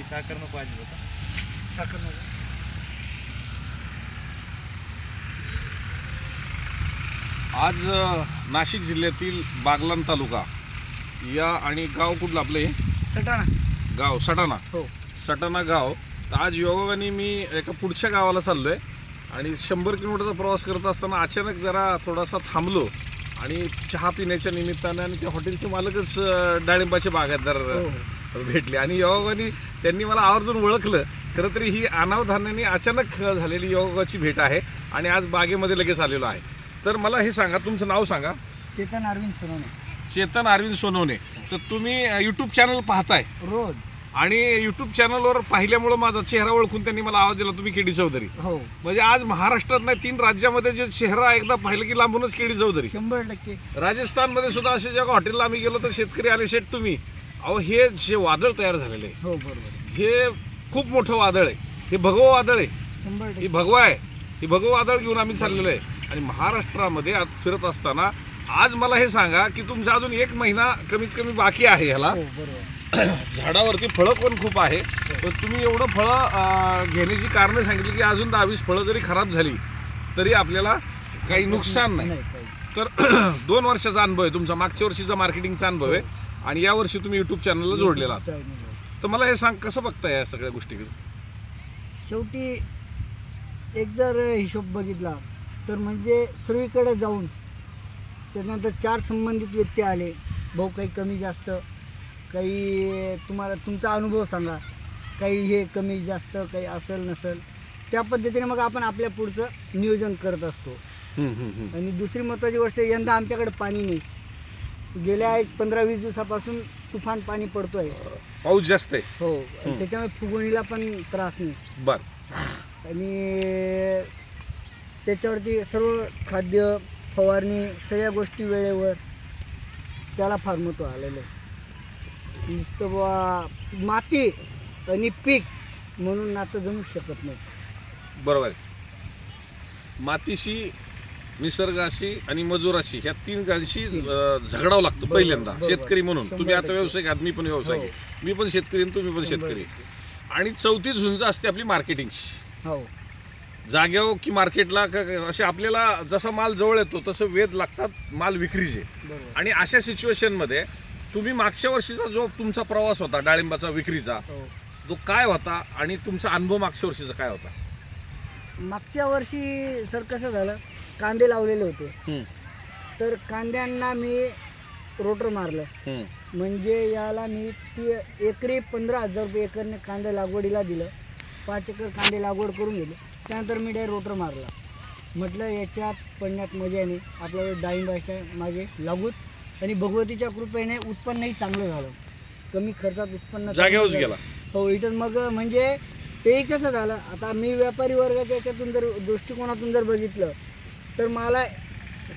ती साखर नको पाहिजे होता साखर नको. आज अ, नाशिक जिल्ह्यातील बागलाण तालुका या आणि गाव कुठलं आपलं हे? सटाणा. गाव सटाणा. हो. सटाणा गाव. तर आज योगाने मी एका पुढच्या गावाला चाललोय आणि शंभर किलोमीटरचा प्रवास करत असताना अचानक जरा थोडासा थांबलो आणि चहा पिण्याच्या निमित्ताने आणि त्या हॉटेलचे मालकच अ, डाळिंबाचे बागायतदार हो. भेटले. आणि योगाने त्यांनी मला आवर्जून ओळखलं. खरं तरी ही अनावधानाने अचानक झालेली योगाची भेट आहे आणि आज बागेमध्ये लगेच आलेलो आहे. तर मला हे सांगा तुमचं नाव सांगा? चेतन अरविंद सोनवणे. चेतन अरविंद सोनवणे. तर तुम्ही यूट्यूब चॅनल पाहताय? रोज. आणि यूट्यूब चॅनलवर पाहिल्यामुळं माझा चेहरा ओळखून त्यांनी मला आवाज दिला तुम्ही केडी चौधरी. हो. म्हणजे आज महाराष्ट्रात नाही तीन राज्यामध्ये जे चेहरा एकदा पाहिलं की लांबूनच केडी चौधरी. शंभर टक्के. राजस्थानमध्ये सुद्धा असे जेव्हा हॉटेलला आम्ही गेलो तर शेतकरी आले शेट तुम्ही. अहो हे जे वादळ तयार झालेलं आहे हो बरोबर. हे खूप मोठं वादळ आहे. हे भगवं वादळ आहे. शंभर ही टक्के भगवा आहे. ही भगवं वादळ घेऊन आम्ही चाललेलो आहे. आणि महाराष्ट्रामध्ये आज फिरत असताना आज मला हे सांगा की तुमचा अजून एक महिना कमीत कमी बाकी आहे ह्याला. हो बरोबर. झाडावरती फळं पण खूप आहे. पण तुम्ही एवढं फळं अं, घेण्याची कारणं सांगितली की अजून दहावीस फळं जरी खराब झाली तरी आपल्याला काही नुकसान नाही. नाही काही. तर दोन वर्षाचा अनुभव आहे. तुमचा मागच्या वर्षीचा मार्केटिंगचा अनुभव आहे. आणि या वर्षी तुम्ही युट्यूब चॅनलला जोडलेला आहात. तर मला हे सांग कसं बघताय या सगळ्या गोष्टीकडे? शेवटी एक जर हिशोब बघितला तर म्हणजे सर्वीकडे जाऊन त्याच्यानंतर चार संबंधित व्यक्ती आले. भाऊ काही कमी जास्त काही तुम्हाला तुमचा अनुभव सांगा. काही हे कमी जास्त काही असेल नसेल. त्या पद्धतीने मग आपण आपल्या पुढचं नियोजन करत असतो. हम्म, हम्म, हम्म. आणि दुसरी महत्त्वाची गोष्ट यंदा आमच्याकडे पाणी नाही. गेल्या एक पंधरा वीस दिवसापासून तुफान पाणी पडतोय. पाऊस जास्त आहे. हो. आणि त्याच्यामुळे फुगवणीला पण त्रास नाही. बर. आणि त्याच्यावरती सर्व खाद्य फवारणी सगळ्या गोष्टी वेळेवर त्याला फार महत्त्व आलेलं आहे. नुसतं बुवा माती आणि पीक म्हणून नातं जमू शकत नाही. बरोबर आहे. मातीशी निसर्गाशी आणि मजुराशी ह्या तीन गांशी झगडावं लागतं पहिल्यांदा. शेतकरी म्हणून. तुम्ही आता. व्यावसायिक आहात मी पण व्यावसायिक हो. मी पण शेतकरी आणि तुम्ही पण शेतकरी. आणि चौथी झुंज असते आपली मार्केटिंगची. हो. जाग्यावर की मार्केटला असे आपल्याला जसा माल जवळ येतो तसं वेध लागतात माल विक्रीचे आणि अशा सिच्युएशनमध्ये तुम्ही मागच्या वर्षीचा जो तुमचा प्रवास होता डाळिंबाचा विक्रीचा हो. तो काय होता आणि तुमचा अनुभव मागच्या वर्षीचा काय होता? मागच्या वर्षी सर कसं झालं? कांदे लावलेले होते. हम्म, तर कांद्यांना मी रोटर मारलं. हम्म, म्हणजे याला मी ती एकरी पंधरा हजार रुपये एकरने कांदा लागवडीला दिलं. पाच एकर कांदे लागवड करून गेले त्यानंतर मी डायरेक्ट रोटर मारला. म्हटलं याच्यात पडण्यात मजा नाही. आपल्याला डाळिंबाच्या मागे लागूत. आणि भगवतीच्या कृपेने उत्पन्नही चांगलं झालं. कमी खर्चात उत्पन्न जागेवरच गेला. हो इथं मग म्हणजे तेही कसं झालं? आता मी व्यापारी वर्गाच्या याच्यातून जर दृष्टिकोनातून जर बघितलं तर मला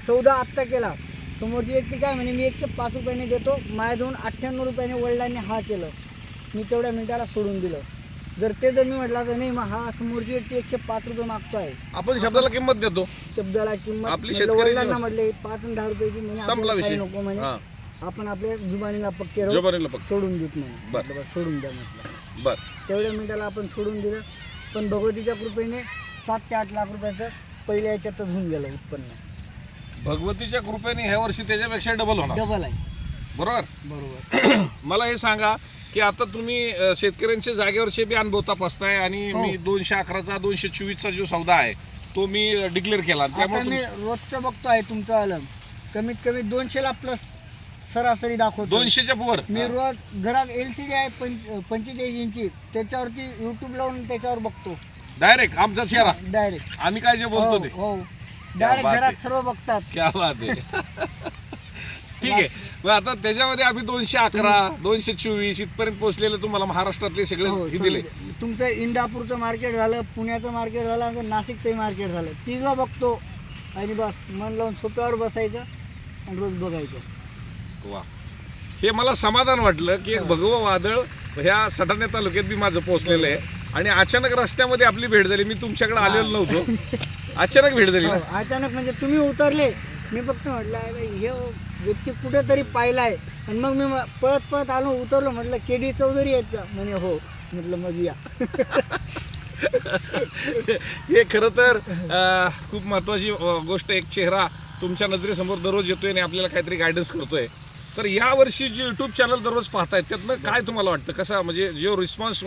सौदा आत्ता केला. समोरची व्यक्ती काय म्हणे मी एकशे पाच रुपयाने देतो माझ्याजवळ अठ्ठ्याण्णव रुपयाने वडिलांनी हा केलं. मी तेवढ्या मिनिटाला सोडून दिलं. जर ते जर मी म्हटलं असं नाही मग हा समोरची व्यक्ती एकशे पाच रुपये मागतो आहे. आपण शब्दाला किंमत देतो. शब्दाला किंमत आपली म्हटलं शेतकरी वडिलांना जीवन. म्हटले पाच आणि दहा रुपयाची म्हणे संपला आपल्याला काही विषय. नको म्हणे. हा. आपण आपल्या जुबानीला पक्के राहू. जोबानीला पक्ष सोडून देत म्हणे बर. म्हटलं बस सोडून द्या म्हटलं. बर. तेवढ्या मिनिटाला आपण सोडून दिलं. पण भगवतीच्या कृपेने सात ते आठ लाख रुपयाचं पहिल्या याच्यातच होऊन गेलं उत्पन्न. भगवतीच्या कृपेने ह्या वर्षी त्याच्यापेक्षा डबल होणार. डबल आहे. बरोबर? बरोबर. मला हे सांगा की आता तुम्ही अं, शेतकऱ्यांच्या जागेवरचे बी अनुभव तपासताय आणि हो. मी दोनशे अकराचा दोनशे चोवीसचा जो सौदा आहे तो मी डिक्लेअर केला. आता त्यामुळे मी रोजचं बघतो आहे तुमचं आलं कमीत कमी दोनशेला प्लस सरासरी दाखवतो. दोनशेच्या वर. मी रोज घरात एल सी डी आहे पंच पंचेचाळीस इंची. त्याच्यावरती युट्यूब लावून त्याच्यावर बघतो. डायरेक्ट आमचा चेहरा डायरेक्ट आम्ही काय जे बोलतो ते. हो डायरेक्ट बात घरात आहे. सर्व बघतात. क्या बात आहे. ठीक आहे. मग आता त्याच्यामध्ये आम्ही दोनशे अकरा दोनशे चोवीस इथपर्यंत पोहोचलेले तुम्हाला महाराष्ट्रातले सगळे हो, हे दिले. समजले. तुमचं इंदापूरचं मार्केट झालं पुण्याचं मार्केट झालं आणि नाशिकचंही मार्केट झालं. तिघं बघतो. आणि बस मन लावून सोप्यावर बसायचं आणि रोज बघायचं. वा. हे मला समाधान वाटलं की एक हो. भगवं वादळ ह्या सटाणे तालुक्यात बी माझं पोहोचलेलं आहे. आणि अचानक रस्त्यामध्ये आपली भेट झाली. मी तुमच्याकडे आलेलो नव्हतो. अचानक भेट झाली हो, ना अचानक म्हणजे तुम्ही उतरले. मी फक्त म्हटलं अरे हे व्यक्ती कुठेतरी पाहिलाय. आणि मग मी म- पळत पळत आलो उतरलो म्हटलं के डी चौधरी आहेत का? म्हणे हो. म्हटलं मग या. हे खरं तर अं, खूप महत्वाची अं, गोष्ट एक चेहरा तुमच्या नजरेसमोर दररोज येतोय आणि आपल्याला काहीतरी गायडन्स करतोय. तर या वर्षी जे युट्यूब चॅनल दररोज पाहतायत त्यातनं काय तुम्हाला वाटतं? कसा म्हणजे जो रिस्पॉन्स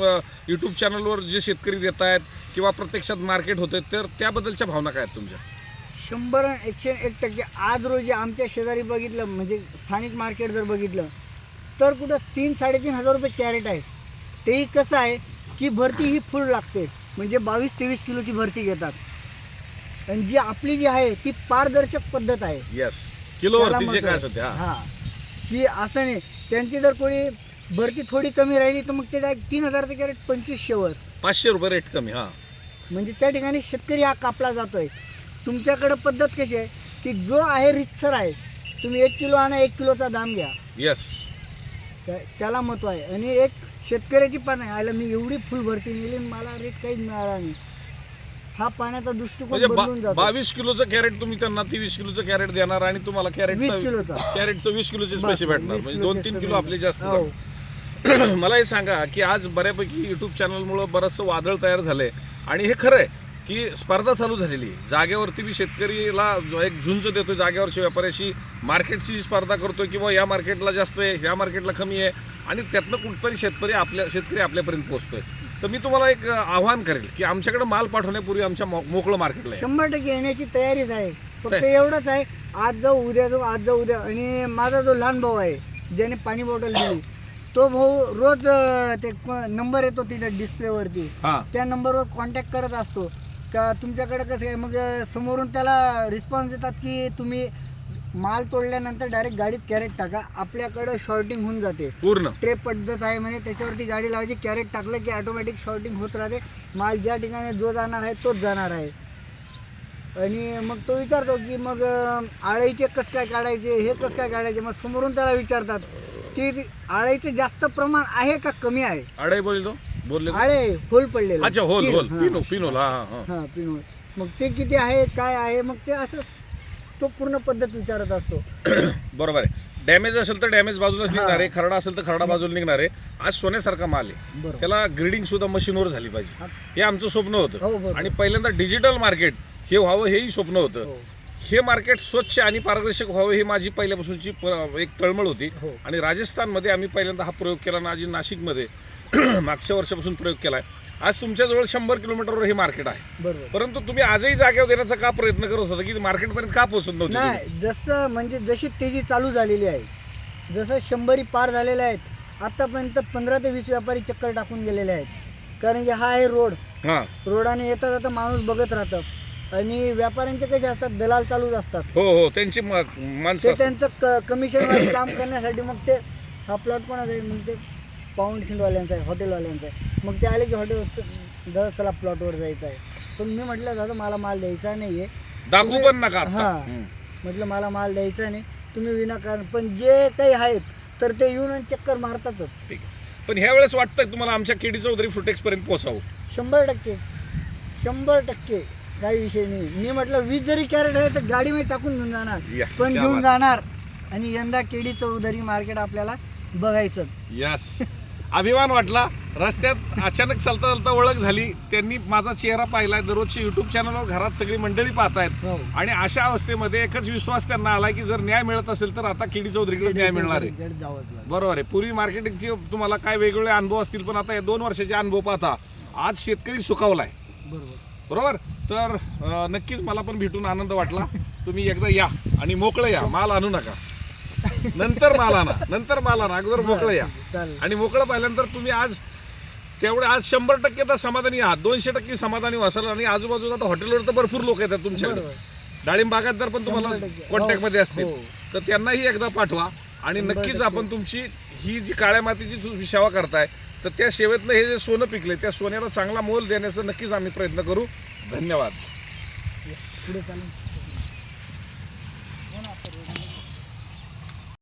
युट्यूब चॅनलवर जे शेतकरी देत आहेत किंवा प्रत्यक्षात मार्केट होतंय तर त्याबद्दलच्या भावना काय आहेत तुमच्या? शंभर एकशे एक टक्के. आज रोजी आमच्या शेजारी बघितलं म्हणजे स्थानिक मार्केट जर बघितलं तर कुठं तीन साडेतीन हजार रुपये कॅरेट आहे. तेही कसं आहे की भरती ही फुल लागते. म्हणजे बावीस तेवीस किलोची भरती घेतात. आणि जी आपली जी आहे ती पारदर्शक पद्धत आहे. येस त्याला किलोवरती जे महत्त्व काय. असतं ते हा. हा. की असं नाही. त्यांची जर कोणी भरती थोडी कमी राहिली तर मग ते डायरेक्ट तीन हजारचं कॅरेट पंचवीसशेवर पाचशे रुपये रेट कमी हा. म्हणजे त्या ठिकाणी शेतकरी हा कापला जातोय. तुमच्याकडं पद्धत कशी आहे? की जो आहे रितसर आहे तुम्ही एक किलो आणा एक किलोचा दाम घ्या. येस त्या- त्याला महत्त्व आहे. आणि एक शेतकऱ्याची पान आहे. आयला मी एवढी फुल भरती नेली मला रेट काहीच मिळाला नाही. हा पाण्याचा दृष्टिकोन म्हणजे बदलून बा- जातो. बावीस किलोचं कॅरेट तुम्ही त्यांना ती वीस किलोचं कॅरेट देणार आणि तुम्हाला वीस कॅरेटचं किलोचा. कॅरेटचं वीस किलोचे बस, पैसे भेटणार. म्हणजे दोन तीन किलो आपले जास्त हो. मला हे सांगा की आज बऱ्यापैकी युट्यूब चॅनलमुळं बरंचसं वादळ तयार झालंय. आणि हे खरं आहे की स्पर्धा चालू झालेली आहे. जागेवरती बी शेतकरीला जो एक झुंज देतो जागेवरच्या व्यापाऱ्याशी मार्केटची स्पर्धा करतोय किंवा या मार्केटला जास्त आहे ह्या मार्केटला कमी आहे आणि त्यातनं कुठतरी शेतकरी आपल्या शेतकरी आपल्यापर्यंत पोहोचतोय. तर मी तुम्हाला एक आव्हान करेल की आमच्याकडे माल पाठवण्यापूर्वी आमच्या मो- मोकळं मार्केटला शंभर टक्के येण्याची तयारीच आहे. फक्त? एवढंच आहे आज जाऊ उद्या जाऊ आज जाऊ उद्या. आणि माझा जो लहान भाऊ आहे ज्याने पाणी बॉटल दिली तो भाऊ रोज अं, ते नंबर येतो तिथे डिस्प्लेवरती. हा. त्या नंबरवर कॉन्टॅक्ट करत असतो. का तुमच्याकडे कसं आहे मग अं, समोरून त्याला रिस्पॉन्स येतात की तुम्ही माल तोडल्यानंतर डायरेक्ट गाडीत कॅरेट टाका. आपल्याकडं शॉर्टिंग होऊन जाते. पूर्ण. ट्रे पद्धत आहे म्हणे त्याच्यावरती गाडी लावायची कॅरेट टाकलं की ऑटोमॅटिक शॉर्टिंग होत राहते. माल ज्या ठिकाणी जो जाणार आहे तोच जाणार आहे. आणि मग तो विचारतो की मग अं, आळईचे कसं काय काढायचे हे कसं काय काढायचे? मग समोरून त्याला विचारतात की ती आळईचे जास्त प्रमाण आहे का कमी आहे? अडाई बोलतो बोलले? आळे होल पडलेले. अच्छा होल होल. हां. पिनो पिनोल हा हा. हां पिनोल मग ते किती आहे काय आहे? मग ते असं तो पूर्ण पद्धत विचारत असतो. बरोबर आहे. डॅमेज असेल तर डॅमेज बाजूलाच निघणार आहे खरडा असेल तर खरडा बाजूला निघणार. आहे आज सोन्यासारखा माल आहे. त्याला ग्रीडिंग सुद्धा मशीनवर झाली पाहिजे. हा. हे आमचं स्वप्न हो, होतं बरोबर. आणि पहिल्यांदा डिजिटल मार्केट हे व्हावं हेही स्वप्न होतं. हो. हे मार्केट स्वच्छ आणि पारदर्शक व्हावं ही माझी पहिल्यापासूनची एक तळमळ होती. हो. आणि राजस्थानमध्ये आम्ही पहिल्यांदा हा प्रयोग केला ना आजी नाशिकमध्ये मागच्या वर्षापासून प्रयोग केला आहे आज तुमच्याजवळ शंभर किलोमीटरवर हे मार्केट आहे. बरोबर. परंतु तुम्ही आजही जागेवर देण्याचा का प्रयत्न करत होता की मार्केटपर्यंत का पोहोचत नव्हते तुम्ही? नाही जसं म्हणजे जशी तेजी चालू झालेली आहे जसं शंभरी पार झालेले आहेत आतापर्यंत पंधरा ते वीस व्यापारी चक्कर टाकून गेलेले आहेत. कारण की हा आहे रोड. हा. रोडाने येता जाता माणूस बघत राहतं. आणि व्यापाऱ्यांचे कसे असतात दलाल चालूच असतात. हो हो त्यांची म- माणसं ते असतात. त्यांचं क काम करण्यासाठी मग ते हा प्लॉट कोणाचा आहे मग ते पाऊंड खिंडवाल्यांचा आहे हॉटेलवाल्यांचा आहे. मग ते आले की हॉटेल दादा चला प्लॉटवर जायचं आहे. पण मी म्हटलं दादा मला माल द्यायचा नाही आहे दाखवू पण नका. हा. म्हटलं मला माल द्यायचा नाही तुम्ही विनाकारण पण जे काही आहेत तर ते येऊन आणि चक्कर मारतातच. ठीक पण ह्या वेळेस वाटतंय तुम्हाला आमच्या केडी चौधरी फुटेक्स पर्यंत पोहोचावं. शंभर टक्के. शंभर टक्के. काही विषय नाही. मी म्हटलं वीस जरी कॅरेट आहे तर गाडीमध्ये टाकून घेऊन जाणार. पण क्या घेऊन बात. जाणार. आणि यंदा केडी चौधरी मार्केट आपल्याला बघायचं. यस अभिमान वाटला. रस्त्यात अचानक चालता चालता ओळख झाली. त्यांनी माझा चेहरा पाहिलाय. दररोजची युट्यूब चॅनलवर घरात सगळी मंडळी पाहतायत. हो. आणि अशा अवस्थेमध्ये एकच विश्वास त्यांना आला की जर न्याय मिळत असेल तर आता केडी चौधरीकडे न्याय मिळणार आहे. बरोबर आहे. पूर्वी मार्केटिंगचे तुम्हाला काय वेगवेगळे अनुभव असतील पण आता या दोन वर्षाचे अनुभव पाहता आज शेतकरी सुखावलाय. बरोबर. बरोबर? तर नक्कीच मला पण भेटून आनंद वाटला. तुम्ही एकदा या आणि मोकळं या. माल आणू नका. नंतर माल आणा नंतर माल आणा अगोदर मोकळं या. चालेल. आणि मोकळं पाहिल्यानंतर तुम्ही आज तेवढे आज शंभर टक्के तर समाधानी आहात. दोनशे टक्के समाधानी व्हाल आणि आजूबाजूला आता हॉटेलवर तर भरपूर लोक येतात तुमच्याकडे. बरोबर. डाळिंब बागायतदार पण तुम्हाला शंभर टक्के. कॉन्टॅक्टमध्ये हो, असतील. हो. तर त्यांनाही एकदा पाठवा. आणि शंभर नक्कीच टक्के. आपण तुमची ही जी काळ्या मातीची तुम्ही सेवा करताय तर त्या सेवेतनं हे जे सोनं पिकले त्या सोन्याला चांगला मोल देण्याचा नक्कीच आम्ही प्रयत्न करू. धन्यवाद. पुढे चालेल.